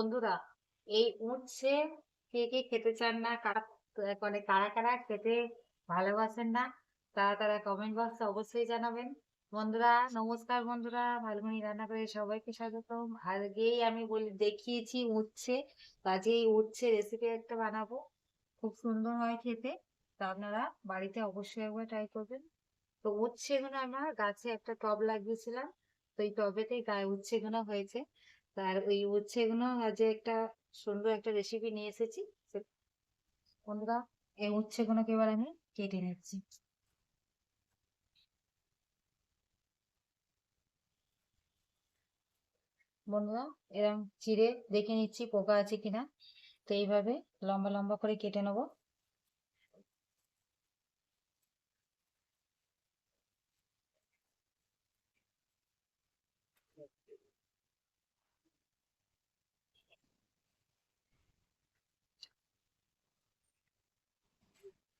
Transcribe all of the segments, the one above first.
বন্ধুরা, এই উচ্ছে কে কে খেতে চান না, কারা মানে কারা কারা খেতে ভালোবাসেন না, তারা তারা কমেন্ট বক্সে অবশ্যই জানাবেন। বন্ধুরা, নমস্কার বন্ধুরা ভালগুনি রান্না করে সবাইকে স্বাগতম। আজকেই আমি বলি, দেখিয়েছি উচ্ছে তো আজকে এই উচ্ছে রেসিপি একটা বানাবো। খুব সুন্দর হয় খেতে, তো আপনারা বাড়িতে অবশ্যই একবার ট্রাই করবেন। তো উচ্ছেগুলো আমার গাছে একটা টব লাগিয়েছিলাম, তো এই টবেতেই গায়ে উচ্ছেগুলো হয়েছে। তার ওই উচ্ছেগুলো আজকে একটা সুন্দর একটা রেসিপি নিয়ে এসেছি বন্ধুরা এই উচ্ছেগুলোকে এবার আমি কেটে নিচ্ছি। বন্ধুরা এরকম চিড়ে দেখে নিচ্ছি পোকা আছে কিনা। তো এইভাবে লম্বা লম্বা করে কেটে নেব।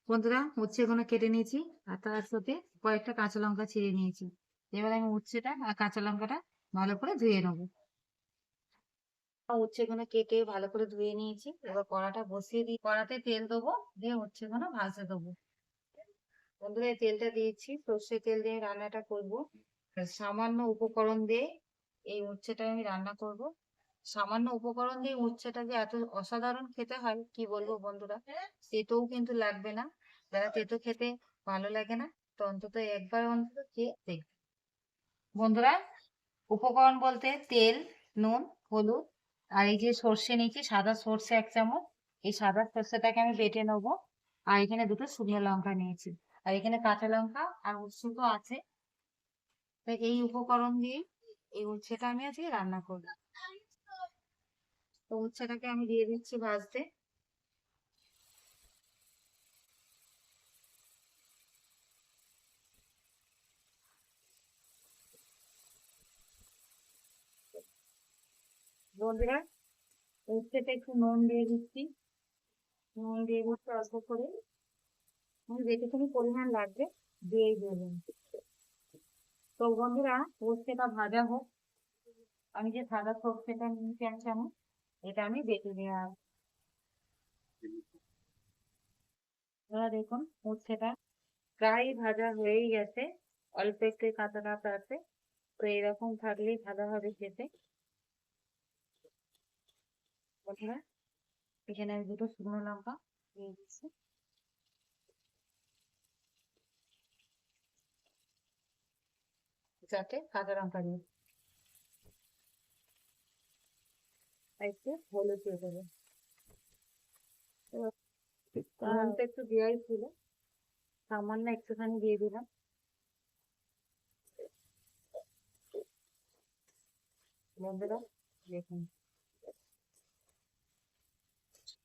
বন্ধুরা উচ্ছে উচ্ছেগুলো কেটে নিয়েছি আর তার সাথে কয়েকটা কাঁচা লঙ্কা ছিঁড়ে নিয়েছি। এবার আমি উচ্ছেটা আর কাঁচা লঙ্কাটা ভালো করে ধুয়ে নেব। উচ্ছেগুলো কেটে ভালো করে ধুয়ে নিয়েছি। এবার কড়াটা বসিয়ে দিই। কড়াতে তেল দেবো, দিয়ে উচ্ছে উচ্ছেগুলো ভাজতে দেবো। বন্ধুরা, এই তেলটা দিয়েছি। সর্ষে তেল দিয়ে রান্নাটা করব। সামান্য উপকরণ দিয়ে এই উচ্ছেটা আমি রান্না করব। সামান্য উপকরণ দিয়ে উচ্ছেটা যে এত অসাধারণ খেতে হয়, কি বলব বন্ধুরা? তেতোও কিন্তু লাগবে না। যারা তেতো খেতে ভালো লাগে না, তো অন্তত একবার অন্তত খেয়ে দেখবে। বন্ধুরা, উপকরণ বলতে তেল, নুন, হলুদ আর এই যে সর্ষে নিয়েছি, সাদা সর্ষে এক চামচ। এই সাদা সর্ষেটাকে আমি বেটে নেব। আর এখানে দুটো শুকনো লঙ্কা নিয়েছি। আর এখানে কাঁচা লঙ্কা আর উচ্ছে তো আছে। তো এই উপকরণ দিয়ে এই উচ্ছেটা আমি আজকে রান্না করব। তো উচ্ছেটাকে আমি দিয়ে দিচ্ছি ভাজতে। বন্ধুরা, উচ্ছেটা একটু নুন দিয়ে দিচ্ছি। নুন দিয়ে দিচ্ছি অল্প করে। যেটুকুনি পরিমাণ লাগবে দিয়েই দেবেন। তো বন্ধুরা, উচ্ছেটা ভাজা হোক। আমি যে সাদা সর্ষেটা নিয়েছি চামচ এটা আমি বেটে আসব এবার দেখুন উচ্ছেটা প্রায় ভাজা হয়েই গেছে। অল্প একটু কাঁচা কাঁচা আছে। তো এরকম থাকলেই ভালো হবে খেতে। এখানে আমি দুটো শুকনো লঙ্কা দিয়ে দিচ্ছি। যাতে কাঁচা লঙ্কা দিই একটু হলুদ দিয়ে দেবো লবণটা একটু দেওয়াই ছিল সামান্য একটুখানি দিয়ে দিলাম। বন্ধুরা দেখুন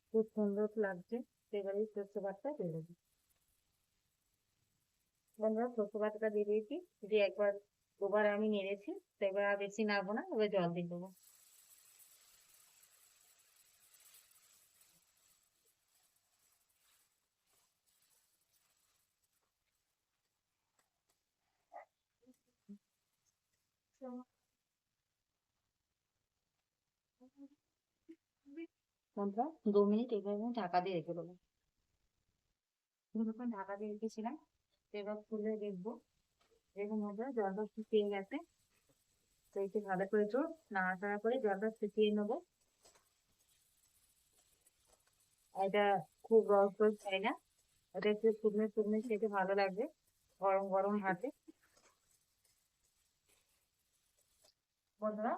খুব সুন্দর লাগছে। এবারে সর্ষে বাটটা দিয়ে দেবো বন্ধুরা সর্ষে বাটাটা দিয়ে দিয়েছি। দিয়ে একবার দুবার আমি নেড়েছি তো এবার আর বেশি নাড়বো না এবার জল দিয়ে দেবো। বন্ধুরা, দু মিনিট এবার আমি ঢাকা দিয়ে রেখে দেবো। কিছুক্ষণ ঢাকা দিয়ে রেখেছিলাম তো এবার খুলে দেখব। দেখুন বন্ধুরা, জলটা শুকিয়ে গেছে। তো একটু ভালো করে একটু নাড়াচাড়া করে জলটা শুকিয়ে নেব। এটা খুব রস রস চাই না। এটা একটু শুকনো শুকনো খেতে ভালো লাগবে গরম গরম হাতে বন্ধুরা,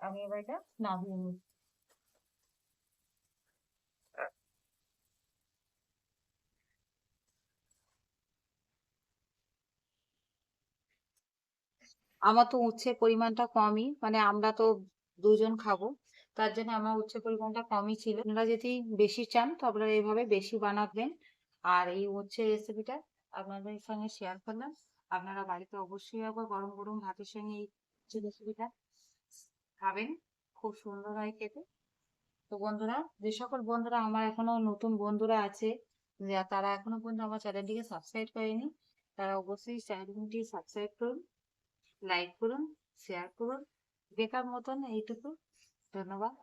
আমি এবার এটা নামিয়ে নিচ্ছি আমার তো উচ্ছের পরিমাণটা কমই মানে আমরা তো দুজন খাব, তার জন্য আমার উচ্ছের পরিমাণটা কমই ছিল। আপনারা যদি বেশি চান, তো আপনারা এইভাবে বেশি বানাবেন। আর এই উচ্ছের রেসিপিটা আপনাদের সঙ্গে শেয়ার করলাম। আপনারা বাড়িতে অবশ্যই একবার গরম গরম ভাতের সঙ্গে এই উচ্ছের রেসিপিটা খাবেন, খুব সুন্দর হয় খেতে। তো বন্ধুরা, যে সকল বন্ধুরা আমার এখনও নতুন বন্ধুরা আছে তারা এখনও পর্যন্ত আমার চ্যানেলটিকে সাবস্ক্রাইব করেনি, তারা অবশ্যই চ্যানেলটি সাবস্ক্রাইব করুন লাইক করুন শেয়ার করুন। বেকার মতন এইটুকু। ধন্যবাদ।